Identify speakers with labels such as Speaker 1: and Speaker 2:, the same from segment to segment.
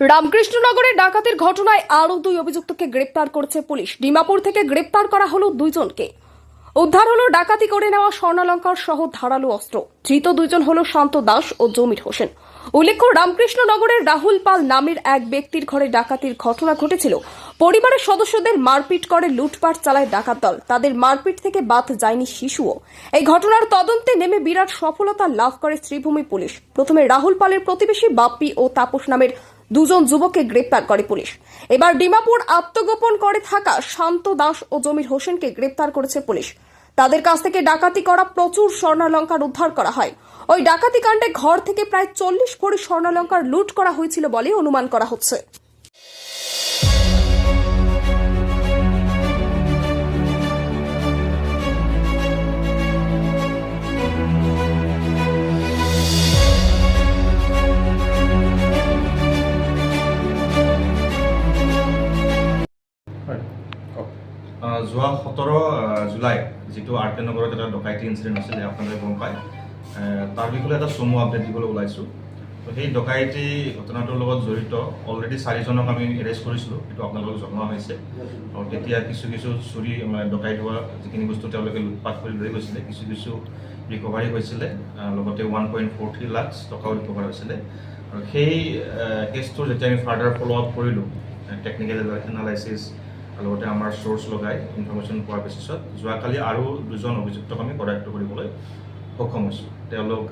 Speaker 1: রামকৃষ্ণনগরে ডাকাতির ঘটনায় আরও দুই অভিযুক্তকে গ্রেপ্তার করেছে পুলিশ। ডিমাপুর থেকে গ্রেপ্তার করা হলো দুইজনকে। উদ্ধার হলো ডাকাতি করে নেওয়া স্বর্ণালঙ্কার সহ ধারালো অস্ত্র। ধৃত দুইজন হলো শান্ত দাস ও জমির হোসেন। উল্লেখ্য, রামকৃষ্ণনগরের রাহুল পাল নামের এক ব্যক্তির ঘরে ডাকাতির ঘটনা ঘটেছিল। পরিবারের সদস্যদের মারপিট করে লুটপাট চালায় ডাকাত দল। তাদের মারপিট থেকে বাদ যায়নি শিশুও। এই ঘটনার তদন্তে নেমে বিরাট সফলতা লাভ করে শ্রীভূমি পুলিশ। প্রথমে রাহুল পালের প্রতিবেশী বাপ্পি ও তাপস নামের দুজন যুবককে গ্রেপ্তার করে পুলিশ। এবার ডিমাপুর আত্মগোপন করে থাকা শান্ত দাস ও জমির হোসেনকে গ্রেপ্তার করেছে পুলিশ। তাদের কাছ থেকে ডাকাতি করা প্রচুর স্বর্ণালঙ্কার উদ্ধার করা হয়। ওই ডাকাতি কাণ্ডে ঘর থেকে প্রায় চল্লিশ ভরি স্বর্ণালঙ্কার লুট করা হয়েছিল বলে অনুমান করা হচ্ছে।
Speaker 2: যোৱা সোতৰ জুলাই, যিটো আৰ কে নগৰত এটা ডকাইতি ইনচিডেণ্ট হৈছিলে, আপোনালোকে গম পায়। তাৰ বিষয়ে এটা চমু আপডেট দিবলৈ ওলাইছোঁ। তো সেই ডকাইতি ঘটনাটোৰ লগত জড়িত অলৰেডি চাৰিজনক আমি এৰেষ্ট কৰিছিলোঁ সেইটো আপোনালোকক জনোৱা হৈছে। তেতিয়া কিছু কিছু চুৰি মানে ডকাইত হোৱা যিখিনি বস্তু তেওঁলোকে লুটপাট কৰি লৈ গৈছিলে, কিছু কিছু ৰিকভাৰী হৈছিলে লগতে one point four three lakh টকাও ৰিকভাৰ হৈছিলে। আৰু সেই কেছটোৰ যেতিয়া আমি ফাৰ্ডাৰ ফ'ল' আপ কৰিলোঁ টেকনিকেল এনালাইচিছ লগতে আমাৰ চ'ৰ্চ লগাই ইনফৰ্মেশ্যন পোৱাৰ পিছত যোৱাকালি আৰু দুজন অভিযুক্তক আমি কৰায়ত্ব কৰিবলৈ সক্ষম হৈছোঁ। তেওঁলোক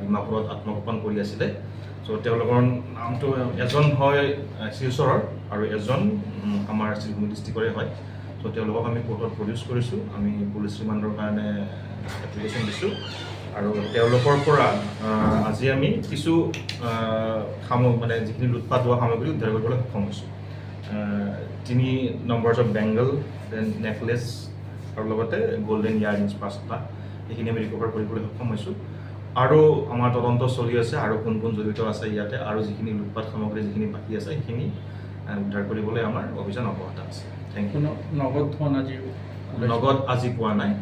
Speaker 2: ডিমাপুৰত আত্মগোপন কৰি আছিলে। চ' তেওঁলোকৰ নামটো এজন হয় শিলচৰৰ আৰু এজন আমাৰ শিলভূমি ডিষ্ট্ৰিক্টৰে হয়। চ' তেওঁলোকক আমি কোৰ্টত প্ৰডিউচ কৰিছোঁ। আমি পুলিচ ৰিমাণ্ডৰ কাৰণে এপ্লিকেশ্যন দিছোঁ। আৰু তেওঁলোকৰ পৰা আজি আমি কিছু সামগ্ৰী মানে যিখিনি লুটপাট হোৱা সামগ্ৰী উদ্ধাৰ কৰিবলৈ সক্ষম হৈছোঁ। তিনি numbers of Bengal then necklace আৰু লগতে গল্ডেন ইয়াৰিংছ পাঁচটা। সেইখিনি আমি ৰিকভাৰ কৰিবলৈ সক্ষম হৈছোঁ। আৰু আমাৰ তদন্ত চলি আছে আৰু কোন কোন জড়িত আছে ইয়াতে আৰু যিখিনি লুটপাট সামগ্ৰী যিখিনি বাকী আছে সেইখিনি উদ্ধাৰ কৰিবলৈ আমাৰ অভিযান অব্যাহত আছে। থেংক ইউ
Speaker 3: নগদ ধন আজি
Speaker 2: নগদ আজি পোৱা নাই।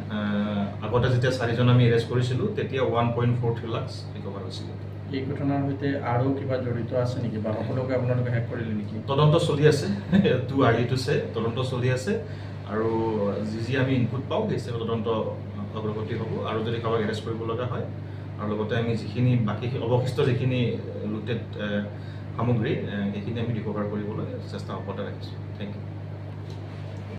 Speaker 2: আগতে যেতিয়া চাৰিজন আমি এৰেষ্ট কৰিছিলোঁ তেতিয়া one point four three lakhs recover হৈছিলে।
Speaker 3: এই ঘটনাৰ সৈতে আৰু কিবা জড়িত আছে নেকি? বা সকলোকে আপোনালোকে শেষ কৰিলে নেকি?
Speaker 2: তদন্ত চলি আছে। টু আৰ্লি টু চে তদন্ত চলি আছে। আৰু যি যি আমি ইনপুট পাওঁ সেই হিচাপে তদন্ত অগ্ৰগতি হ'ব। আৰু যদি কাৰোবাক এৰেষ্ট কৰিব লগা হয় আৰু লগতে আমি যিখিনি বাকী অৱশিষ্ট যিখিনি লুটেড সামগ্ৰী সেইখিনি আমি ৰিকভাৰ কৰিবলৈ চেষ্টা অব্যাহত ৰাখিছোঁ। Thank you